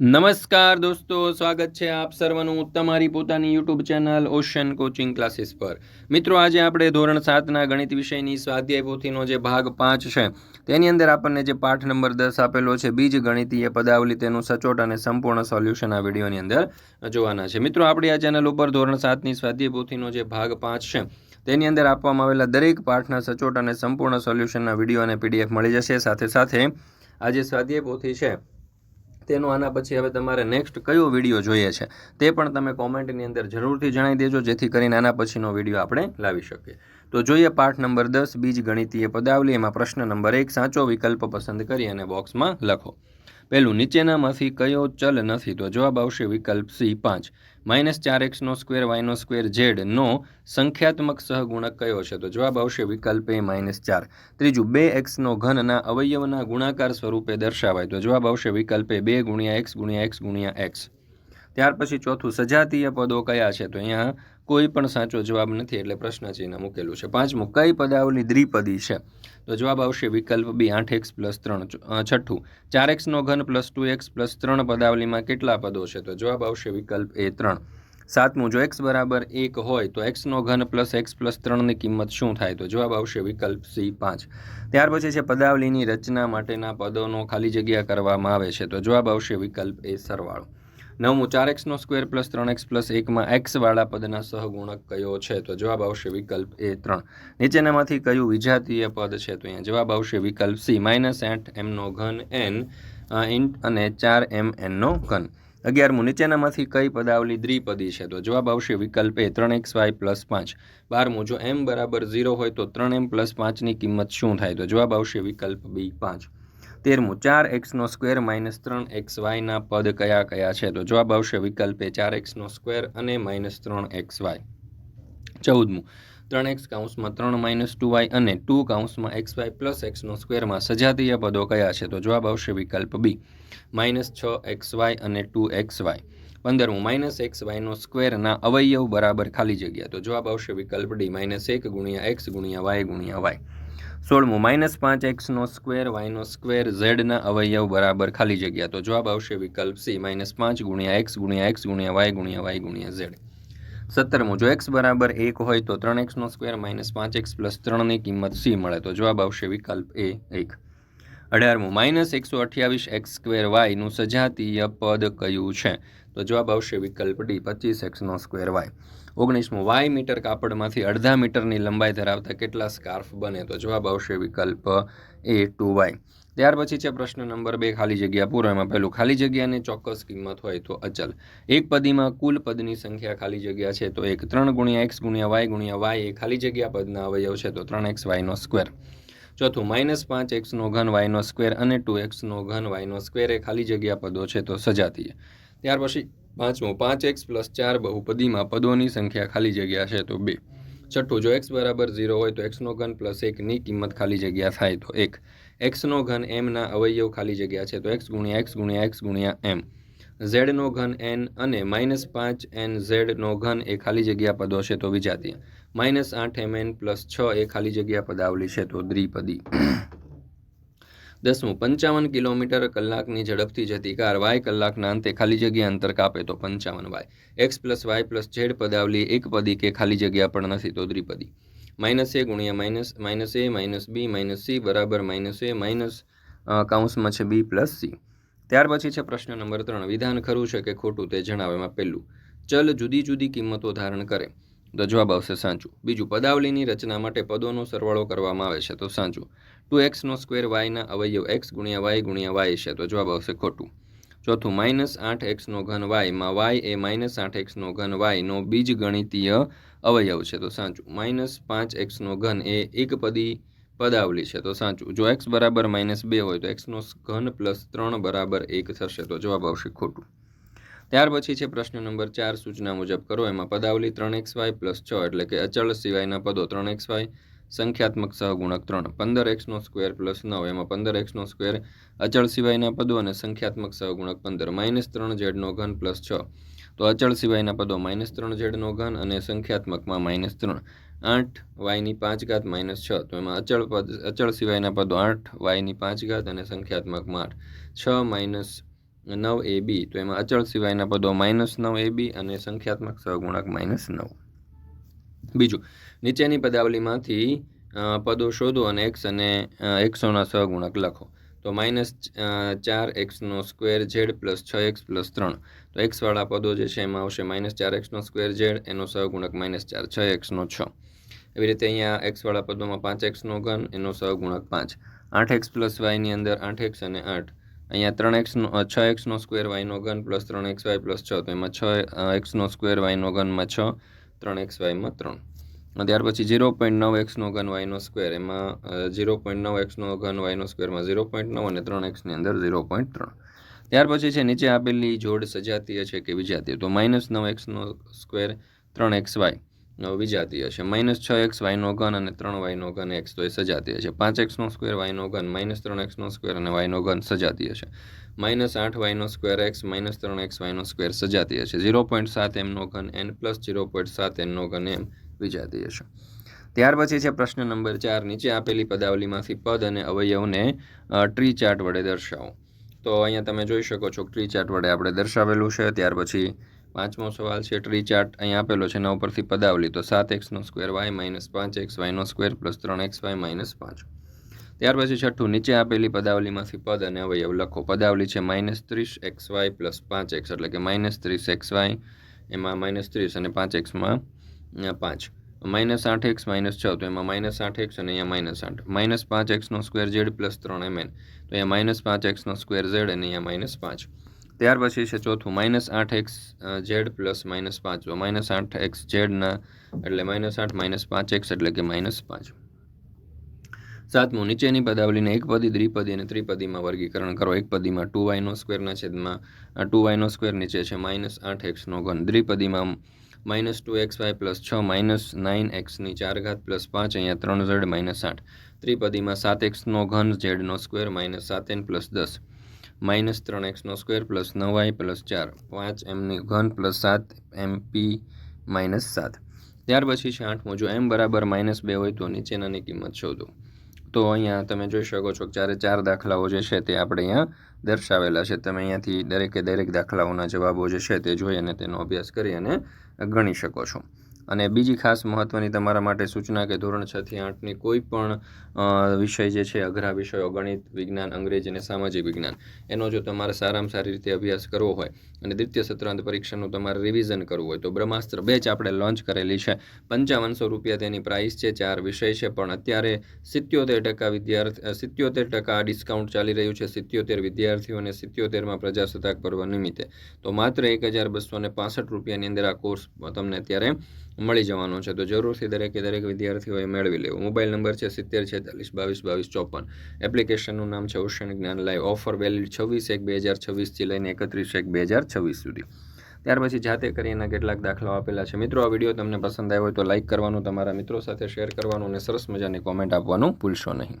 નમસ્કાર દોસ્તો, સ્વાગત છે આપ સર્વનું તમારી પોતાની YouTube channel ocean coaching classes પર. મિત્રો, આજે આપણે ધોરણ સાતના ગણિત વિષયની સ્વાધ્યાય પોથીનો જે ભાગ પાંચ છે, તેની અંદર આપણને જે પાઠ નંબર દસ આપેલો છે, બીજ ગણિતીય પદાવલી તેનું સચોટ અને સંપૂર્ણ સોલ્યુશન આ વિડીયોની અંદર જોવાના છે. મિત્રો, આપણી આ ચેનલ ઉપર ધોરણ સાતની સ્વાધ્યાય પોથીનો જે ભાગ પાંચ છે, તેની અંદર આપવામાં આવેલા દરેક પાઠના સચોટ અને સંપૂર્ણ સોલ્યુશનના વીડિયો અને પીડીએફ મળી જશે. સાથે સાથે આ જે સ્વાધ્યાય પોથી છે તેનો આના પછી હવે તમારે નેક્સ્ટ કયો વીડિયો જોઈએ છે તે પણ તમે કોમેન્ટની અંદર જરૂરથી જણાવી દેજો, જેથી કરીને આના પછીનો વીડિયો આપણે લાવી શકીએ. તો જોઈએ પાઠ નંબર દસ, બીજ ગણિતીય પદાવલી. એમાં પ્રશ્ન નંબર એક, સાચો વિકલ્પ પસંદ કરી અને બોક્સમાં લખો. પહેલું નીચેનામાંથી કયો ચલ નથી તો જવાબ આવશે વિકલ્પ સી પાંચ. માઇનસ ચાર એક્સનો સ્ક્વેર વાયનો સ્ક્વેર ઝેડનો સંખ્યાત્મક સહગુણક કયો છે તો જવાબ આવશે વિકલ્પ એ માઇનસ ચાર. ત્રીજું, બે એક્સનો ઘનના અવયવના ગુણાકાર સ્વરૂપે દર્શાવાય તો જવાબ આવશે વિકલ્પ એ બે ગુણ્યા એક્સ ગુણ્યા એક્સ ગુણ્યા એક્સ. ત્યાર પછી ચોથું સજાતીય પદો કયા છે તો અહીંયા કોઈ પણ સાચો જવાબ નથી એટલે પ્રશ્ન ચિહ્ન મૂકેલું છે. પાંચમું, કઈ પદાવલી દ્વિપદી છે? તો જવાબ આવશે વિકલ્પ બી, આઠ એક્સ પ્લસ ત્રણ છઠ્ઠું. ચાર એક્સનો ઘન પ્લસ ટુ એક્સ પ્લસ ત્રણ પદાવલીમાં કેટલા પદો છે? તો જવાબ આવશે વિકલ્પ એ ત્રણ. સાતમું, જો એક્સ બરાબર એક હોય તો એક્સનો ઘન પ્લસ એક્સ પ્લસ ત્રણની કિંમત શું થાય? તો જવાબ આવશે વિકલ્પ સી, પાંચ. ત્યાર પછી છે પદાવલીની રચના માટેના પદોનો ખાલી જગ્યા કરવામાં આવે છે. તો જવાબ આવશે વિકલ્પ એ સરવાળો. નવમું, ચાર એક્સનો સ્ક્વેર પ્લસ ત્રણ એક્સ પ્લસ એકમાં એક્સવાળા પદના સહગુણક કયો છે? તો જવાબ આવશે વિકલ્પ એ ત્રણ. નીચેનામાંથી કયું વિજાતીય પદ છે? તો અહીંયા જવાબ આવશે વિકલ્પ સી માઇનસ એટ એમનો ઘન એન ઇન્ટ અને ચાર એમ એનનો ઘન. અગિયારમું, નીચેનામાંથી કઈ પદાવલી દ્વિપદી છે? તો જવાબ આવશે વિકલ્પ એ ત્રણ એક્સ વાય પ્લસ પાંચ. બારમું, જો એમ બરાબર ઝીરો હોય તો ત્રણ એમ પ્લસ પાંચની કિંમત શું થાય? તો જવાબ આવશે વિકલ્પ બી પાંચ. તેરમું, ચાર એક્સનો સ્ક્વેર માઇનસ ત્રણ એક્સ વાયના પદ કયા કયા છે? તો જવાબ આવશે વિકલ્પે ચાર એક્સનો સ્ક્વેર અને માઇનસ ત્રણ એક્સ વાય. ચૌદમું, ત્રણ એક્સ કાઉન્સમાં ત્રણ માઇનસ ટુ વાય અને ટુ કાઉન્સમાં એક્સ વાય પ્લસ એક્સનો સ્ક્વેરમાં સજાતીય પદો કયા છે? તો જવાબ આવશે વિકલ્પ બી, માઇનસ છ એક્સ વાય અને ટુ એક્સ વાય. પંદરમું માઇનસ એક્સ વાયનો સ્ક્વેરના અવયવ બરાબર ખાલી જગ્યા. તો જવાબ આવશે વિકલ્પ ડી માઇનસ એક ગુણ્યા એક્સ ગુણ્યા વાય ગુણ્યા વાય સોળમું માઇનસ પાંચ એક્સનો સ્ક્વેર વાયનો સ્ક્વેર ઝેડના અવયવ બરાબર ખાલી જગ્યા. તો જવાબ આવશે વિકલ્પ સી માઇનસ પાંચ ગુણ્યા એક્સ ગુણ્યા એક્સ ગુણ્યા વાય ગુણ્યા વાય ગુણ્યા ઝેડ સત્તરમું, જો એક્સ બરાબર એક હોય તો ત્રણ એક્સનો સ્ક્વેર માઇનસ પાંચ એક્સ પ્લસ ત્રણની કિંમત સી મળે. તો જવાબ આવશે વિકલ્પ એ એક. અઢારમું માઇનસ એકસો અઠ્યાવીસ એક્સ સ્ક્વેર વાયનું સજાતીય પદ કયું છે? તો જવાબ આવશે વિકલ્પ ડી, પચીસ એક્સનો સ્ક્વેર વાય. ઓગણીસમું, વાય મીટર કાપડમાંથી અડધા મીટરની લંબાઈ ધરાવતા કેટલા સ્કાર્ફ બને? તો જવાબ આવશે વિકલ્પ એ ટુ વાય. ત્યાર પછી છે પ્રશ્ન નંબર બે, ખાલી જગ્યા પૂરો. એમાં પહેલું, ખાલી જગ્યાની ચોક્કસ કિંમત હોય તો અચલ. એક પદીમાં કુલ પદની સંખ્યા ખાલી જગ્યા છે તો એક. ત્રણ ગુણ્યા એક્સ ગુણ્યા વાય ગુણ્યા વાય એ ખાલી જગ્યા પદના અવયવ છે તો ત્રણ એક્સ વાયનો સ્ક્વેર. ચોથું, માઇનસ પાંચ એક્સનો ઘન વાયનો સ્ક્વેર અને ટુ એક્સનો ઘન વાયનો સ્ક્વેર એ ખાલી જગ્યા પદો છે તો સજાતીય. ત્યાર પછી પાંચમો, પાંચ એક્સ પ્લસ ચાર બહુપદીમાં પદોની સંખ્યા ખાલી જગ્યા છે તો બે. છઠ્ઠું, જો એક્સ બરાબર ઝીરો હોય તો એક્સનો ઘન પ્લસ એકની કિંમત ખાલી જગ્યા થાય તો એક. એક્સનો ઘન એમના અવયવ ખાલી જગ્યા છે તો એક્સ ગુણ્યા એક્સ ગુણ્યા એક્સ ગુણ્યા એમ. ઝેડનો ઘન એન અને માઇનસ પાંચ એન ઝેડનો ઘન એ ખાલી જગ્યા પદો છે તો વિજાતીય. માઇનસ આઠ એમ એન પ્લસ છ એ ખાલી જગ્યા પદાવલી છે તો દ્વિપદી. દસમું, પંચાવન કિલોમીટર કલાકની ઝડપથી જતી કાર, વાય કલાકના અંતે ખાલી જગ્યા અંતર કાપે તો પંચાવન Y. X plus Y plus Z પદાવલી એક પદી કે ખાલી જગ્યા પણ નથી તો દ્વિપદી. માઇનસ એ ગુણ્યા minus minus A, minus B, minus C, બરાબર માઇનસ એ, માઇનસ કાઉન્સમાં છે બી પ્લસ સી. ત્યાર પછી છે પ્રશ્ન નંબર ત્રણ. વિધાન ખરું છે કે ખોટું તે જણાવે પહેલું. ચલ જુદી જુદી કિંમતો ધારણ કરે. તો જવાબ આવશે સાચું. બીજું, પદાવલીની રચના માટે પદોનો સરવાળો કરવામાં આવે છે તો સાચું. ટુ એક્સનો સ્ક્વેર વાયના અવયવ એક્સ ગુણ્યા વાય ગુણ્યા વાય છે. તો જવાબ આવશે ખોટું. ચોથું, માઇનસ આઠ એક્સનો ઘન વાયમાં વાય એ માઇનસ આઠ એક્સનો ઘન વાયનો બીજ ગણિતીય અવયવ છે. તો સાચું. માઇનસ પાંચ એક્સનો ઘન એ એક પદી પદાવલી છે. તો સાચું. જો એક્સ બરાબર માઇનસ બે હોય તો એક્સનો ઘન પ્લસ ત્રણ બરાબર એક થશે. તો જવાબ આવશે ખોટું. ત્યાર પછી છે પ્રશ્ન નંબર ચાર. સૂચના મુજબ કરો. એમાં પદાવલી ત્રણ એક્સ વાય પ્લસ છ એટલે કે અચળ સિવાયના પદો ત્રણ એક્સ વાય સંખ્યાત્મક સહગુણક ત્રણ. પંદર એક્સનો સ્ક્વેર પ્લસ નવ. એમાં પંદર એક્સનો સ્ક્વેર અચળ સિવાયના પદો અને સંખ્યાત્મક સહગુણક પંદર. માઇનસ ત્રણ ઝેડનો ઘન પ્લસ છ. તો અચળ સિવાયના પદો માઇનસ ત્રણ ઝેડનો ઘન અને સંખ્યાત્મકમાં માઇનસ ત્રણ. આઠ વાયની પાંચ ઘાત માઇનસ છ. તો એમાં અચળ પદ, અચળ સિવાયના પદો આઠ વાયની પાંચ ઘાત અને સંખ્યાત્મકમાં આઠ. છ માઇનસ નવ એ બી. તો એમાં અચળ સિવાયના પદો માઇનસ નવ એ બી અને સંખ્યાત્મક સહગુણક માઇનસ નવ. બીજું, નીચેની પદાવલીમાંથી પદો શોધો અને એક્સ અને એકસોના સહગુણક લખો. તો માઇનસ ચાર એક્સનો સ્ક્વેર ઝેડ પ્લસ છ એક્સ પ્લસ ત્રણ. તો એક્સવાળા પદો જે છે એમાં આવશે માઇનસ ચાર એક્સનો સ્ક્વેર ઝેડ, એનો સહગુણક માઇનસ ચાર છ એક્સનો છ. એવી રીતે અહીંયા એક્સવાળા પદોમાં પાંચ એક્સનો ઘન, એનો સહગુણક પાંચ. આઠ એક્સ પ્લસ વાયની અંદર આઠ એક્સ અને આઠ. અહીંયા ત્રણ એક્સનો છ એક્સનો સ્ક્વેર વાયનો ઘન પ્લસ ત્રણ એક્સ વાય પ્લસ છ. તો એમાં છ એક્સનો સ્ક્વેર વાયનો ઘનમાં છ. ત્રણ એક્સ વાયમાં ત્રણ. ત્યાર પછી ઝીરો પોઈન્ટ નવ એક્સનો ઘન વાયનો સ્ક્વેર, એમાં ઝીરો પોઈન્ટ નવ એક્સનો ઘન વાયનો સ્ક્વેરમાં ઝીરો પોઈન્ટ નવ અને ત્રણ એક્સની અંદર ઝીરો પોઈન્ટ ત્રણ. ત્યાર પછી છે નીચે આપેલી જોડ સજાતીય છે કે વિજાતીય? તો માઇનસ નવ એક્સનો સ્ક્વેર ત્રણ એક્સ વાય. વિજાતીય છે માઇનસ છ એક્સ વાયનો ઘન અને ત્રણ વાયનો ઘન એક્સ તો એ સજાતીય છે પાંચ એક્સનો સ્ક્વેર વાયનો ઘન માઇનસ ત્રણ એક્સનો સ્ક્વેર અને વાયનો ઘન સજાતીય છે માઇનસ આઠ વાયનો સ્ક્વેર એક્સ માઇનસ ત્રણ એક્સ વાયનો સ્ક્વેર સજાતીય છે ઝીરો પોઈન્ટ સાત એમનો ઘન એન પ્લસ ઝીરો પોઈન્ટ સાત એમનો ઘન એમ વિજાતીય છે ત્યાર પછી છે પ્રશ્ન નંબર ચાર. નીચે આપેલી પદાવલીમાંથી પદ અને અવયવને ટ્રી ચાર્ટ વડે દર્શાવો. તો અહીંયા તમે જોઈ શકો છો ટ્રી ચાર્ટ વડે આપણે દર્શાવેલું છે. ત્યાર પછી પાંચમો સવાલ છે ટ્રી ચાર્ટ અહીંયા આપેલો છે, એના ઉપરથી પદાવલી. તો સાત એક્સનો સ્ક્વેર, વાય માઇનસ પાંચ, એક્સ વાયનો સ્ક્વેર, પ્લસ ત્રણ એક્સ, વાય માઇનસ પાંચ. ત્યાર પછી છઠ્ઠું, નીચે આપેલી પદાવલીમાંથી પદ અને અવયવ લખો. પદાવલી છે, માઇનસ ત્રીસ એક્સ વાય પ્લસ પાંચ એક્સ, એટલે કે માઇનસ ત્રીસ એક્સ વાય, એમાં માઇનસ ત્રીસ અને પાંચ એક્સમાં પાંચ. માઇનસ આઠ એક્સ, માઇનસ છ, તો એમાં માઇનસ આઠ એક્સ અને અહીંયા માઇનસ આઠ. માઇનસ પાંચ એક્સનો સ્ક્વેર ઝેડ પ્લસ ત્રણ એમ એન. તો અહીંયા માઇનસ પાંચ એક્સનો સ્ક્વેર ઝેડ અને અહીંયા માઇનસ પાંચ. ત્યાર પછી છે ચોથું માઇનસ આઠ એક્સ ઝેડ પ્લસ માઇનસ પાંચ. માઇનસ આઠ એક્સ ઝેડના, એટલે માઇનસ આઠ માઇનસ પાંચ એક્સ, એટલે કે માઇનસ પાંચ. સાતમું, નીચેની પદાવલીને એક પદી, દ્વિપદી અને ત્રિપદીમાં વર્ગીકરણ કરો. એક પદીમાં ટુ વાયનો સ્ક્વેરના છેદમાં ટુ વાયનો સ્ક્વેર નીચે છે માઇનસ આઠ એક્સનો ઘન. દ્વિપદીમાં minus two X Y plus છ માઇનસ નાઇન એક્સની ચાર ઘાત પ્લસ પાંચ, અહીંયા ત્રણ ઝેડ માઇનસ આઠ. ત્રિપદીમાં સાત એક્સનો ઘન, ઝેડનો સ્ક્વેર માઇનસ સાત એન પ્લસ દસ. માઇનસ ત્રણ એક્સનો સ્ક્વેર પ્લસ નવ વાય પ્લસ ચાર. પાંચ એમની ઘન પ્લસ સાત એમ પી માઇનસ સાત. ત્યાર પછી છે આઠમો જો એમ બરાબર માઇનસ બે હોય તો નીચેનાની કિંમત શોધો. તો અહીંયા તમે જોઈ શકો છો કે ચારે ચાર દાખલાઓ જે છે તે આપણે અહીંયા દર્શાવેલા છે. તમે અહીંયાથી દરેકે દરેક દાખલાઓના જવાબો જે છે તે જોઈ અને તેનો અભ્યાસ કરી અને ગણી શકો છો. અને બીજી ખાસ મહત્ત્વની તમારા માટે સૂચના કે ધોરણ છ થી આઠની કોઈ પણ વિષય જે છે, અઘરા વિષયો, ગણિત, વિજ્ઞાન, અંગ્રેજી અને સામાજિક વિજ્ઞાન, એનો જો તમારે સારામાં સારી રીતે અભ્યાસ કરવો હોય અને દ્વિતીય સત્રાંત પરીક્ષાનું તમારે રિવિઝન કરવું હોય, તો બ્રહ્માસ્ત્ર બેચ આપણે લોન્ચ કરેલી છે. પંચાવનસો રૂપિયા તેની પ્રાઇસ છે, ચાર વિષય છે, પણ અત્યારે સિત્યોતેર ટકા વિદ્યાર્થી સિત્યોતેર ટકા ડિસ્કાઉન્ટ ચાલી રહ્યું છે, સિત્યોતેર વિદ્યાર્થીઓને સિત્યોતેરમાં પ્રજાસત્તાક પર્વ નિમિત્તે. તો માત્ર એક હજાર બસો ને રૂપિયાની અંદર આ કોર્સ તમને અત્યારે મળી જવાનો છે. તો જરૂરથી દરેકે દરેક વિદ્યાર્થીઓએ મેળવી લેવું. મોબાઈલ નંબર છે સિત્તેર, છેતાલીસ, બાવીસ બાવીસ, ચોપન. એપ્લિકેશનનું નામ છે ઓશન જ્ઞાન લાઈવ ઓફર વેલિડ છવ્વીસ એક બે હજાર છવ્વીસથી લઈને એકત્રીસ એક બે હજાર છવ્વીસ સુધી. ત્યાર પછી જાતે કરી એના કેટલાક દાખલાઓ આપેલા છે. મિત્રો, આ વીડિયો તમને પસંદ આવ્યો હોય તો લાઇક કરવાનું, તમારા મિત્રો સાથે શેર કરવાનું અને સરસ મજાની કોમેન્ટ આપવાનું ભૂલશો નહીં.